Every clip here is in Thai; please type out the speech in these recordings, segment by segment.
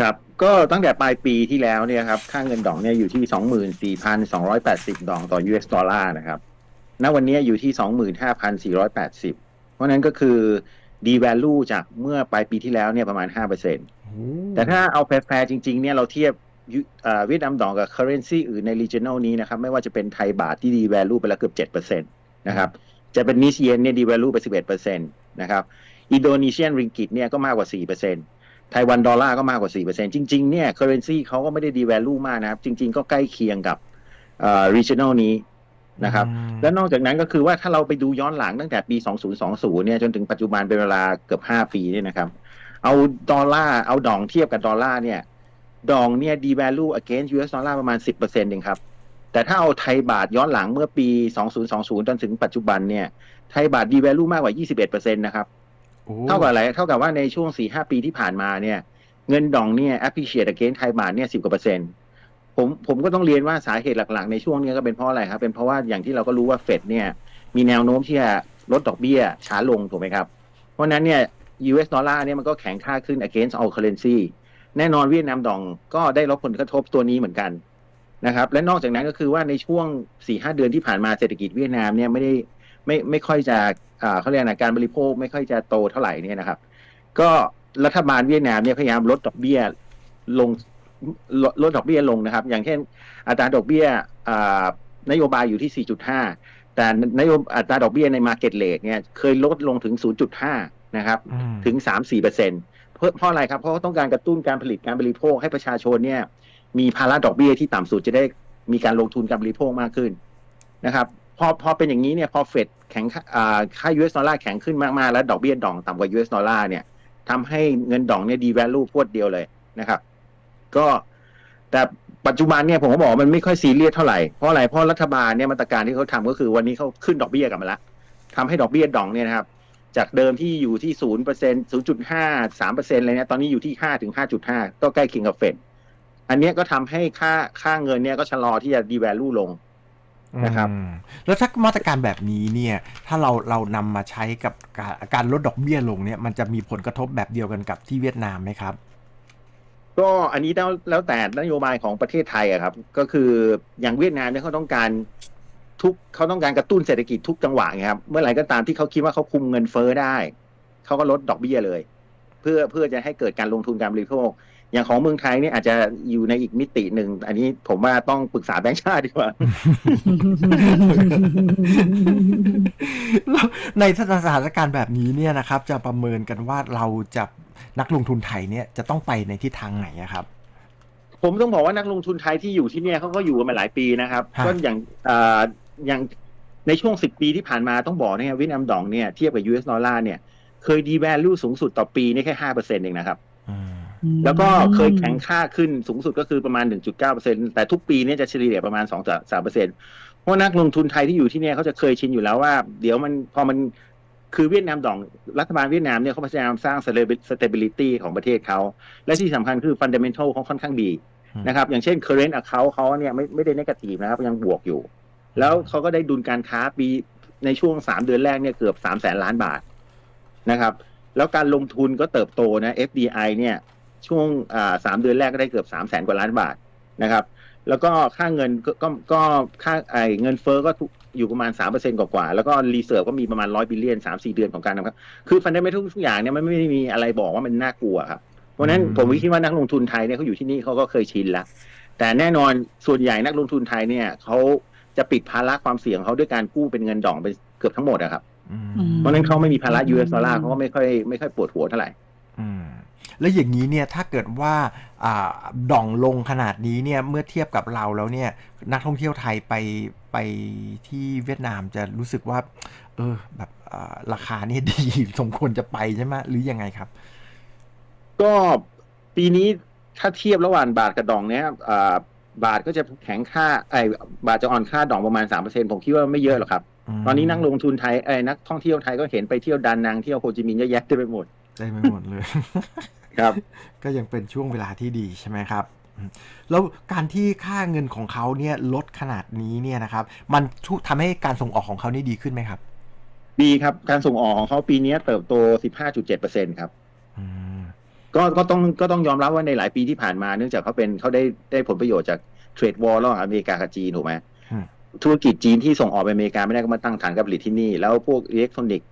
ครับก็ตั้งแต่ปลายปีที่แล้วเนี่ยครับค่าเงินดองเนี่ยอยู่ที่ 24,280 ดองต่อ US ดอลลาร์นะครับณวันนี้อยู่ที่ 25,480 เพราะฉะนั้นก็คือ devalue จากเมื่อปลายปีที่แล้วเนี่ยประมาณ 5%แต่ถ้าเอาแฟร์ๆจริงๆเนี่ยเราเทียบยุเอ่อเวียดนามดองกับ currency อื่นใน regional นี้นะครับ ไม่ว่าจะเป็นไทยบาทที่ devalue ไปแล้วเกือบ7%นะครับจะเป็นนิสเยนเนี่ย devalue ไป 11%นะครับอินโดนีเซียนริงกิตเนี่ยก็มากกว่า 4% ไต้หวันดอลลาร์ก็มากกว่า 4%จริง ๆ เนี่ย currency เขาก็ไม่ได้ devalue มากนะครับ จริง ๆ ก็ใกล้เคียงกับเอ่อ regional นี้นะครับ และนอกจากนั้นก็คือว่าถ้าเราไปดูย้อนหลังตั้งแต่ปี 2020 เนี่ย จนถึงปัจจุบันเป็นเวลาเกือบ 5 ปีเนี่ยนะครับ เอาดอลลาร์ เอาดองเทียบกับดอลลาร์เนี่ย ดองเนี่ย devalue against US ดอลลาร์ประมาณ 10%เองครับ แต่ถ้าเอาไทยบาทย้อนหลังเมื่อปี 2020 จนถึงปัจจุบันเนี่ย ไทยบาท devalue มากกว่า 21%นะครับโอ้ เท่ากับอะไรเท่ากับว่าในช่วง4-5ปีที่ผ่านมาเนี่ย เงินดองเนี่ย appreciate against ไทยบาทเนี่ย10กว่าเปอร์เซ็นต์ผมผมก็ต้องเรียนว่าสาเหตุหลักๆ ในช่วงนี้ก็เป็นเพราะอะไรครับ เป็นเพราะว่าอย่างที่เราก็รู้ว่าเฟดเนี่ยมีแนวโน้มที่จะลดดอกเบี้ยช้าลงถูกไหมครับ เพราะนั้นเนี่ย US ดอลลาร์เนี่ยมันก็แข็งค่าขึ้น against all currency แน่นอนเวียดนามดองก็ได้รับผลกระทบตัวนี้เหมือนกันนะครับ และนอกจากนั้นก็คือว่าในช่วง4-5เดือนที่ผ่านมาเศรษฐกิจเวียดนามเนี่ยไม่ได้ ไม่ไม่ค่อยจะอ่าเขาเรียกนะการบริโภคไม่ค่อยจะโตเท่าไหร่เนี่ยนะครับ ก็รัฐบาลเวียดนามเนี่ยพยายามลดดอกเบี้ยลงลดลดดอกเบี้ยลงนะครับ อย่างเช่น อัตราดอกเบี้ยอ่านโยบายอยู่ที่ 4.5 แต่นโยบอัตราดอกเบี้ยใน market rate เนี่ยเคยลดลงถึง 0.5 นะครับอืมถึง 3-4เปอร์เซ็นเพราะเพราะอะไรครับ เพราะเขาต้องการกระตุ้นการผลิตการบริโภคให้ประชาชนเนี่ย มีภาระดอกเบี้ยที่ต่ำสุดจะได้มีการลงทุนการบริโภคมากขึ้นนะครับ พอพอเป็นอย่างนี้เนี่ยพอเฟดแข็งค่าอ่าค่า US ดอลลาร์แข็งขึ้นมากๆ แล้วดอกเบี้ยดองต่ำกว่า US ดอลลาร์เนี่ยทำให้เงินดองเนี่ยดี value พรวดเดียวเลยนะครับ ก็แต่ปัจจุบันเนี่ยผมก็บอกมันไม่ค่อยซีเรียสเท่าไหร่เพราะอะไรเพราะรัฐบาลเนี่ยมาตรการที่เขาทำก็คือวันนี้เขาขึ้นดอกเบี้ยกลับมาแล้วทำให้ดอกเบี้ยดองเนี่ยนะครับจากเดิมที่อยู่ที่ศูนย์เปอร์เซ็นศูนย์จุดห้าสามเปอร์เซ็นอะไรเนี่ยตอนนี้อยู่ที่ห้าถึงห้าจุดห้าก็ใกล้เคียงกับเฟดอันเนี้ยก็ทำให้ค่าค่าเงินเนี่ยก็ชะลอที่จะดีแวลูลง นะครับอืมแล้วถ้ามาตรการแบบนี้เนี่ยถ้าเราเรานำมาใช้กับการการลดดอกเบี้ยลงเนี่ยมันจะมีผลกระทบแบบเดียวกันกับที่เวียดนามไหมครับ ก็อันนี้แล้วแล้วแต่นโยบายของประเทศไทยอะครับ ก็คืออย่างเวียดนามเนี่ยเขาต้องการทุกเขาต้องการกระตุ้นเศรษฐกิจทุกจังหวะไงครับเมื่อไหร่ก็ตามที่เขาคิดว่าเขาคุมเงินเฟ้อได้ เขาก็ลดดอกเบี้ยเลย เพื่อเพื่อจะให้เกิดการลงทุนการบริโภค อย่างของเมืองไทยเนี่ยอาจจะอยู่ในอีกมิติหนึ่ง อันนี้ผมว่าต้องปรึกษาแบงก์ชาติดีกว่าแล้วในสถานการณ์แบบนี้เนี่ยนะครับ จะประเมินกันว่าเราจะนักลงทุนไทยเนี่ยจะต้องไปในทิศทางไหนอะครับผมต้องบอกว่านักลงทุนไทยที่อยู่ที่เนี่ยเขาก็อยู่กันมาหลายปีนะครับฮะก็อย่างเอ่ออย่างในช่วงสิบปีที่ผ่านมาต้องบอกนะครับเวียดนามดองเนี่ยเทียบกับ US ดอลลาร์เนี่ยเคยดีแวลูสูงสุดต่อปีนี่แค่ห้าเปอร์เซ็นต์เองนะครับอืม แล้วก็เคยแข็งค่าขึ้นสูงสุดก็คือประมาณ 1.9%แต่ทุกปีเนี่ยจะเฉลี่ยประมาณ 2-3%เพราะนักลงทุนไทยที่อยู่ที่เนี่ยเขาจะเคยชินอยู่แล้วว่า เดี๋ยวมันพอมันคือเวียดนามดองรัฐบาลเวียดนามเนี่ยเขาพยายามสร้าง stability ของประเทศเขา และที่สำคัญคือ fundamental เขาค่อนข้างดีนะครับอย่างเช่น current account เขาเนี่ยไม่ไม่ได้ negative นะครับยังบวกอยู่ แล้วเขาก็ได้ดุลการค้าปีในช่วง3เดือนแรกเนี่ยเกือบ3แสนล้านบาทนะครับ แล้วการลงทุนก็เติบโตนะ FDI เนี่ย ช่วงอ่าสามเดือนแรกก็ได้เกือบ3 0 0แสนกว่าล้านบาทนะครับ แล้วก็ค่าเงินก็ก็ก็ค่าไอเงินเฟ้อก็ทุกอยู่ประมาณ3%กว่าๆแล้วก็รีเซิร์ฟก็มีประมาณ100บิลเลียน3-4เดือนของการทำครับ คือฟันเดเมทัลทุกอย่างเนี่ยมันไม่ได้มีอะไรบอกว่ามันน่ากลัวครับ เพราะฉะนั้นอืมผมคิดว่านักลงทุนไทยเนี่ยเขาอยู่ที่นี่เขาก็เคยชินแล้ว แต่แน่นอนส่วนใหญ่นักลงทุนไทยเนี่ยเขาจะปิดภาระความเสี่ยงเขาด้วยการกู้เป็นเงินดองไปเกือบทั้งหมดอะครับอืมอืมเพราะฉะนั้นเขาไม่มีภาระ US ดอลลาร์เขาก็ไม่ค่อยไม่ค่อยปวดหัวเท่าไหร่อืม แล้วอย่างนี้เนี่ยถ้าเกิดว่าอ่าดองลงขนาดนี้เนี่ยเมื่อเทียบกับเราแล้วเนี่ยนักท่องเที่ยวไทยไปไปที่เวียดนามจะรู้สึกว่า เออแบบอ่าราคานี่ดีสมควรจะไปใช่ไหมหรือยังไงครับ ก็ปีนี้ถ้าเทียบระหว่างบาทกับดองเนี่ยอ่าบาทก็จะแข็งค่าไอ้บาทจะอ่อนค่าดองประมาณสามเปอร์เซ็นผมคิดว่าไม่เยอะหรอกครับมตอนนี้นักลงทุนไทยไอ้ยนักท่องเที่ยวไทยก็เห็นไปเที่ยวดานังเที่ยวโฮจิมินห์เยอะแยะเต็มไปหมดได้ไม่หมดเลย ครับ ก็ยังเป็นช่วงเวลาที่ดีใช่ไหมครับอืมแล้วการที่ค่าเงินของเขาเนี่ยลดขนาดนี้เนี่ยนะครับ มันช่วยทำให้การส่งออกของเขานี่ดีขึ้นไหมครับ ดีครับ การส่งออกของเขาปีนี้เติบโต 15.7%ครับ อืม ก็ก็ต้องก็ต้องยอมรับว่าในหลายปีที่ผ่านมาเนื่องจากเขาเป็นเขาได้ได้ผลประโยชน์จากเทรดวอลระหว่างอเมริกากับจีนถูกไหมอืม ธุรกิจจีนที่ส่งออกไปอเมริกาไม่ได้ก็มาตั้งฐานการผลิตที่นี่ แล้วพวกอิเล็กทรอนิกส์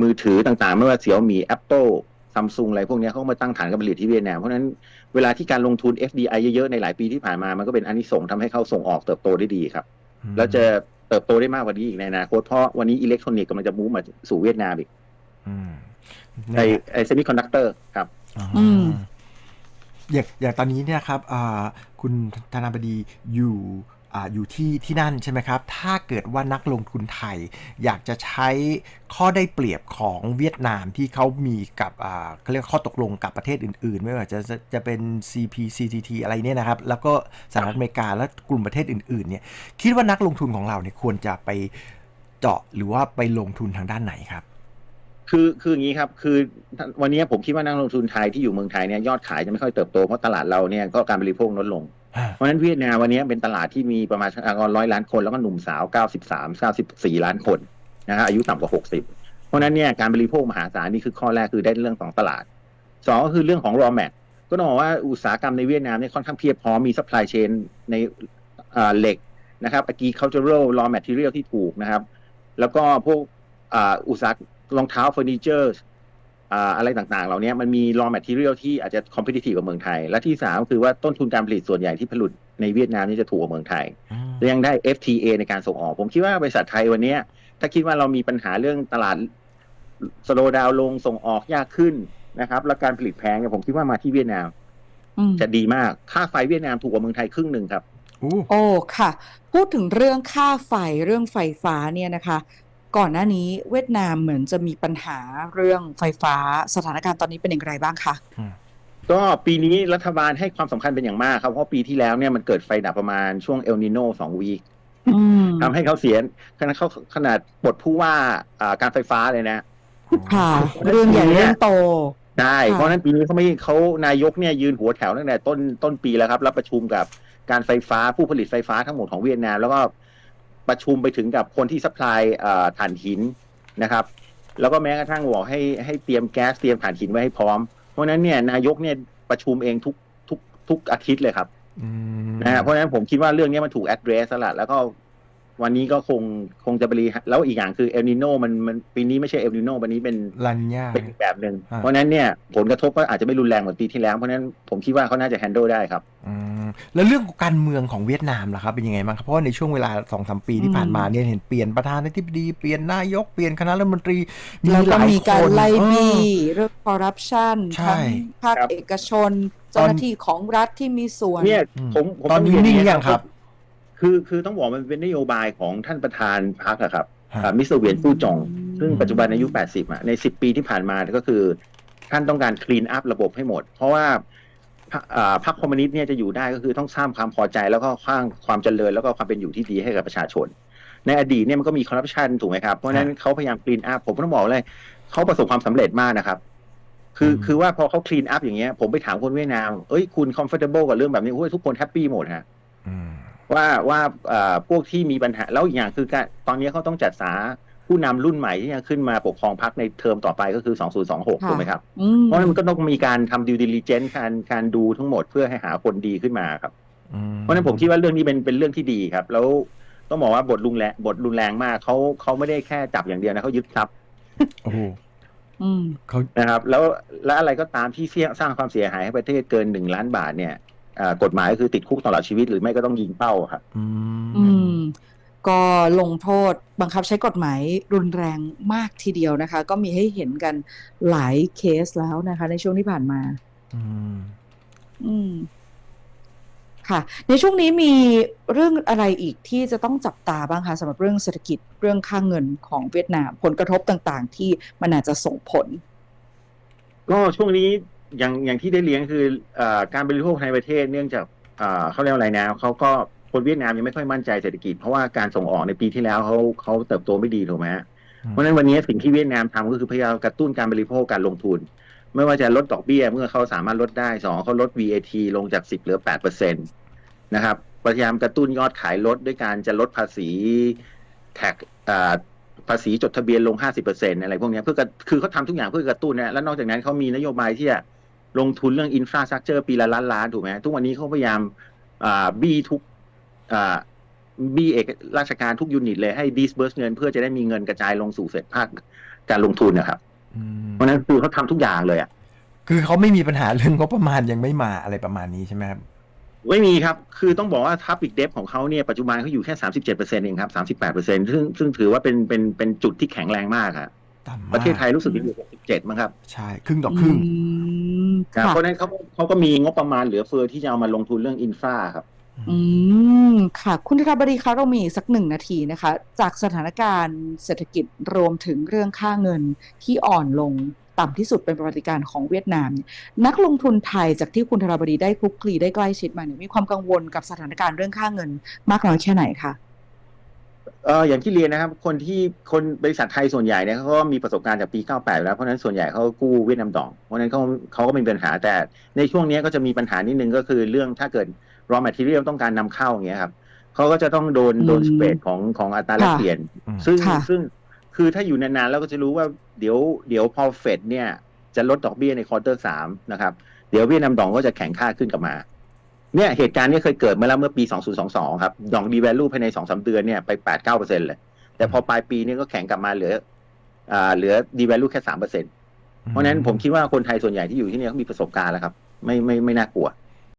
มือถือต่างๆ ไม่ว่าเสี่ยวมี Apple ซัมซุงอะไรพวกเนี้ยเขาก็มาตั้งฐานการผลิตที่เวียดนาม เพราะฉะนั้นเวลาที่การลงทุน FDI เยอะๆ ในหลายปีที่ผ่านมา มันก็เป็นอันที่ส่งส์ทำให้เขาส่งออกเติบโตได้ดีครับ แล้วจะเติบโตได้มากกว่านี้อีกในอนาคตเพราะวันนี้อิเล็กทรอนิกส์กำลังจะมูฟมาสู่เวียดนามอีกอืมไอไอเซมิคอนดักเตอร์ครับอืมอย่างอย่างตอนนี้เนี่ยครับอ่าคุณธนาบดีอยู่ อยู่ที่ที่นั่นใช่ไหมครับ ถ้าเกิดว่านักลงทุนไทย อยากจะใช้ข้อได้เปรียบของเวียดนามที่เขามีกับเขาเรียกข้อตกลงกับประเทศอื่นๆ ไม่ว่าจะจะจะเป็น CPCTT อะไรเนี่ยนะครับ แล้วก็สหรัฐอเมริกาและกลุ่มประเทศอื่นๆเนี่ยคิดว่านักลงทุนของเราเนี่ยควรจะไปเจาะหรือว่าไปลงทุนทางด้านไหนครับคือคืออย่างนี้ครับคือวันนี้ผมคิดว่านักลงทุนไทยที่อยู่เมืองไทยเนี่ยยอดขายจะไม่ค่อยเติบโตเพราะตลาดเราเนี่ยก็การบริโภคลดลง เพราะฉะนั้นเวียดนามวันนี้เป็นตลาดที่มีประมาณประชากรร้อยล้านคน แล้วก็หนุ่มสาว93 94ล้านคนนะฮะอายุต่ำกว่า60เพราะฉะนั้นเนี่ยการบริโภคมหาศาลนี่คือข้อแรกคือได้เรื่องของตลาดสองก็คือเรื่องของ raw mat ก็ต้องบอกว่าอุตสาหกรรมในเวียดนามเนี่ยค่อนข้างเพียบพร้อมมี supply chain ในเหล็กนะครับ agricultural raw material ที่ถูกนะครับ แล้วก็พวกอุตสาหรองเท้าเฟอร์นิเจอร์ อะไรต่างๆ เหล่านี้มันมี raw material ที่อาจจะ competitive กับเมืองไทย และที่สามก็คือว่าต้นทุนการผลิตส่วนใหญ่ที่ผลิตในเวียดนามนี่จะถูกกว่าเมืองไทยและยังได้ FTA ในการส่งออก ผมคิดว่าบริษัทไทยวันเนี้ยถ้าคิดว่าเรามีปัญหาเรื่องตลาดสโลดาวลงส่งออกยากขึ้นนะครับ และการผลิตแพงเนี่ยผมคิดว่ามาที่เวียดนามอืมจะดีมากค่าไฟเวียดนามถูกกว่าเมืองไทยครึ่งหนึ่งครับอู้โอ้ค่ะ พูดถึงเรื่องค่าไฟเรื่องไฟฟ้าเนี่ยนะคะ ก่อนหน้านี้เวียดนามเหมือนจะมีปัญหาเรื่องไฟฟ้าสถานการณ์ตอนนี้เป็นอย่างไรบ้างคะก็ปีนี้รัฐบาลให้ความสำคัญเป็นอย่างมากครับ เพราะปีที่แล้วเนี่ยมันเกิดไฟดับประมาณช่วงเอลนิโนสองวีคอืมทำให้เขาเสียขนาดเขาขนาดปลดผู้ว่าอ่าการไฟฟ้าเลยนะ ค่ะ เรื่องใหญ่เรื่องโตใช่ค่ะเพราะฉะนั้นปีนี้เขาไม่เขานายกเนี่ยยืนหัวแถวตั้งแต่ต้นต้นปีแล้วครับ รับประชุมกับการไฟฟ้าผู้ผลิตไฟฟ้าทั้งหมดของเวียดนามแล้วก็ ประชุมไปถึงกับคนที่ซัพพลายถ่านหินนะครับ แล้วก็แม้กระทั่งบอกให้ให้เตรียมแก๊สเตรียมถ่านหินไว้ให้พร้อม เพราะฉะนั้นเนี่ยนายกเนี่ยประชุมเองทุกทุกทุกอาทิตย์เลยครับอืมนะฮะเพราะฉะนั้นผมคิดว่าเรื่องนี้มันถูก address แล้วล่ะแล้วก็ วันนี้ก็คงคงจะบริหารแล้วอีกอย่างคือเอลนิโนมันมันปีนี้ไม่ใช่เอลนิโนวันนี้เป็นลันยาเป็นอีกแบบหนึ่งอ่าเพราะฉะนั้นเนี่ยผลกระทบก็อาจจะไม่รุนแรงเหมือนปีที่แล้ว เพราะฉะนั้นผมคิดว่าเขาน่าจะ handle ได้ครับอืมแล้วเรื่องการเมืองของเวียดนามล่ะครับเป็นยังไงบ้างครับเพราะว่าในช่วงเวลาสองสามปีที่อืมผ่านมาเนี่ยเห็นเปลี่ยนประธานาธิบดีเปลี่ยนนายกเปลี่ยนคณะรัฐมนตรีแล้วก็หยมีการคนไล่เออบี้เรื่องคอร์รัปชันใช่ทั้งภาคครับเอกชน เจ้าหน้าที่ของรัฐที่มีส่วนเนี่ยอืมผมผมตอนนี้งเรีนิ่งย่ายังครับ คือคือต้องบอกมันเป็นนโยบายของท่านประธานพรรคอะครับฮะมิสเตอร์เวียนฟู่จงอืมซึ่งปัจจุบันอายุ 80อะใน 10 ปีที่ผ่านมาก็คือ ท่านต้องการคลีนอัพระบบให้หมด เพราะว่าพรรคอ่าพรรคคอมมิวนิสต์เนี่ยจะอยู่ได้ก็คือต้องสร้างความพอใจแล้วก็สร้างความเจริญแล้วก็ความเป็นอยู่ที่ดีให้กับประชาชน ในอดีตเนี่ยมันก็มีคอร์รัปชันถูกไหมครับ เพราะฉะนั้นเขาพยายามคลีนอัพผมต้องบอกเลยเขาประสบความสำเร็จมากนะครับคืออืมคือว่าพอเขาคลีนอัพอย่างเงี้ยผมไปถามคนเวียดนาม เอ้ยคุณ comfortable กับเรื่องแบบนี้โอ้ยทุกคนแฮปปี้หมดฮะอืม ว่าว่าเอ่อพวกที่มีปัญหาแล้วอีกอย่างคือการตอนนี้เขาต้องจัดสาผู้นำรุ่นใหม่ที่จะขึ้นมาปกครองพรรคในเทอมต่อไปก็คือ 2026ค่ะถูกไหมครับอืมเพราะฉะนั้นมันก็ต้องมีการทำ due diligence การการดูทั้งหมดเพื่อให้หาคนดีขึ้นมาครับอืเพราะฉะนั้นผมคิดว่าเรื่องนี้เป็นเป็นเรื่องที่ดีครับ แล้วต้องบอกว่าบทรุนแรงบทรุนแรงมากเขาเขาไม่ได้แค่จับอย่างเดียวนะเขายึดทรัพย์โอ้โหอืมเขานะครับ แล้วและอะไรก็ตามที่เสี่ยงสร้างความเสียหายให้ประเทศเกินหนึ่งล้านบาทเนี่ยอ่า กฎหมายก็คือติดคุกตลอดชีวิตหรือไม่ก็ต้องยิงเป้าครับอืมอืมก็ลงโทษบังคับใช้กฎหมายรุนแรงมากทีเดียวนะคะ ก็มีให้เห็นกันหลายเคสแล้วนะคะ ในช่วงที่ผ่านมา อืม อืม ค่ะ ในช่วงนี้มีเรื่องอะไรอีกที่จะต้องจับตาบ้างคะสำหรับเรื่องเศรษฐกิจเรื่องค่าเงินของเวียดนาม ผลกระทบต่าง ๆ ที่มันอาจจะส่งผล ก็ช่วงนี้ อย่างอย่างที่ได้เลี้ยงคือเอ่อการบริโภคในประเทศเนื่องจากเอ่อเขาเรียกว่าอะไรนะเขาก็คนเวียดนามยังไม่ค่อยมั่นใจเศรษฐกิจเพราะว่าการส่งออกในปีที่แล้วเขาเขาเติบโตไม่ดีถูกไหมฮะอืมเพราะฉะนั้นวันนี้สิ่งที่เวียดนามทำก็คือพยายามกระตุ้นการบริโภคการลงทุน ไม่ว่าจะลดดอกเบี้ยเมื่อเขาสามารถลดได้สองเขาลด VAT ลงจาก10เหลือ8เปอร์เซ็นตนะครับพยายามกระตุ้นยอดขายลดด้วยการจะลดภาษีแท็กอ่าภาษีจดทะเบียนลง 50%อะไรพวกเนี้ยเพื่อกระคือเขาทำทุกอย่างเพื่อกระตุ้นนะแล้วนอกจากนั้นเขามีนโยบายที่จะ ลงทุนเรื่องอินฟราสตรักเจอร์ปีละล้านล้านถูกไหมทุกวันนี้เขาพยายามอ่าบี้ทุกอ่าบี้เอกราชการทุกยูนิตเลยให้ดิสเบิร์สเงิน เพื่อจะได้มีเงินกระจายลงสู่เศรษฐภาคการลงทุนนะครับอืมเพราะฉะนั้นคือเขาทำทุกอย่างเลยอะคือเขาไม่มีปัญหาเรื่องงบประมาณยังไม่มาอะไรประมาณนี้ใช่ไหมครับไม่มีครับ คือต้องบอกว่าทับปิกเดฟของเขาเนี่ยปัจจุบันเขาอยู่แค่สามสิบเจ็ดเปอร์เซ็นต์เองครับสามสิบแปดเปอร์เซ็นต์ซึ่งซึ่งถือว่าเป็นเป็นเป็นจุดที่แข็งแรงมากครับต่ำมากประเทศไทยรู้สึกอยู่หกสิบเจ็ดมั้งครับ ใช่ ครึ่งต่อครึ่ง อืมครับค่ะเพราะฉะนั้นเขาเขาก็มีงบประมาณเหลือเฟือที่จะเอามาลงทุนเรื่องอินฟราครับ อืมค่ะ คุณธราบดีคะเรามีอีกสักหนึ่งนาทีนะคะ จากสถานการณ์เศรษฐกิจรวมถึงเรื่องค่าเงินที่อ่อนลงต่ำที่สุดเป็นประวัติการณ์ของเวียดนามเนี่ยนักลงทุนไทยจากที่คุณธราบดีได้คลุกคลีได้ใกล้ชิดมาเนี่ยมีความกังวลกับสถานการณ์เรื่องค่าเงินมากน้อยแค่ไหนคะ เอออย่างที่เรียนนะครับ คนที่คนบริษัทไทยส่วนใหญ่เนี่ยเขาก็มีประสบการณ์จากปี 98แล้วเพราะฉะนั้นส่วนใหญ่เขากู้เวียดนามดอง เพราะฉะนั้นเขาเขาก็ไม่มีปัญหาแต่ในช่วงนี้ก็จะมีปัญหานิดนึงก็คือเรื่องถ้าเกิด raw material ต้องการนำเข้าอย่างเงี้ยครับเขาก็จะต้องโดนโดนอืมสเปรดของของอัตราแลกค่ะเปลี่ยนอืมซึ่งค่ะซึ่งคือถ้าอยู่นานๆแล้วก็จะรู้ว่าเดี๋ยวเดี๋ยวพอเฟดเนี่ยจะลดดอกเบี้ยในควอเตอร์สามนะครับเดี๋ยวเวียดนามดองก็จะแข็งค่าขึ้นกลับมา เนี่ยเหตุการณ์เนี้เคยเกิดมาแล้วเมื่อปี 2022 ครับดองดีแวลูภายใน 2-3 เดือนเนี่ยไป 8-9%เลย แต่พอปลายปีนี้ก็แข็งกลับมาเหลืออ่าเหลือดีแวลูแค่ 3%เพราะฉะนั้นผมคิดว่าคนไทยส่วนใหญ่ที่อยู่ที่เนี่ยเขามีประสบการณ์แล้วครับ ไม่ไม่ไม่น่ากลัว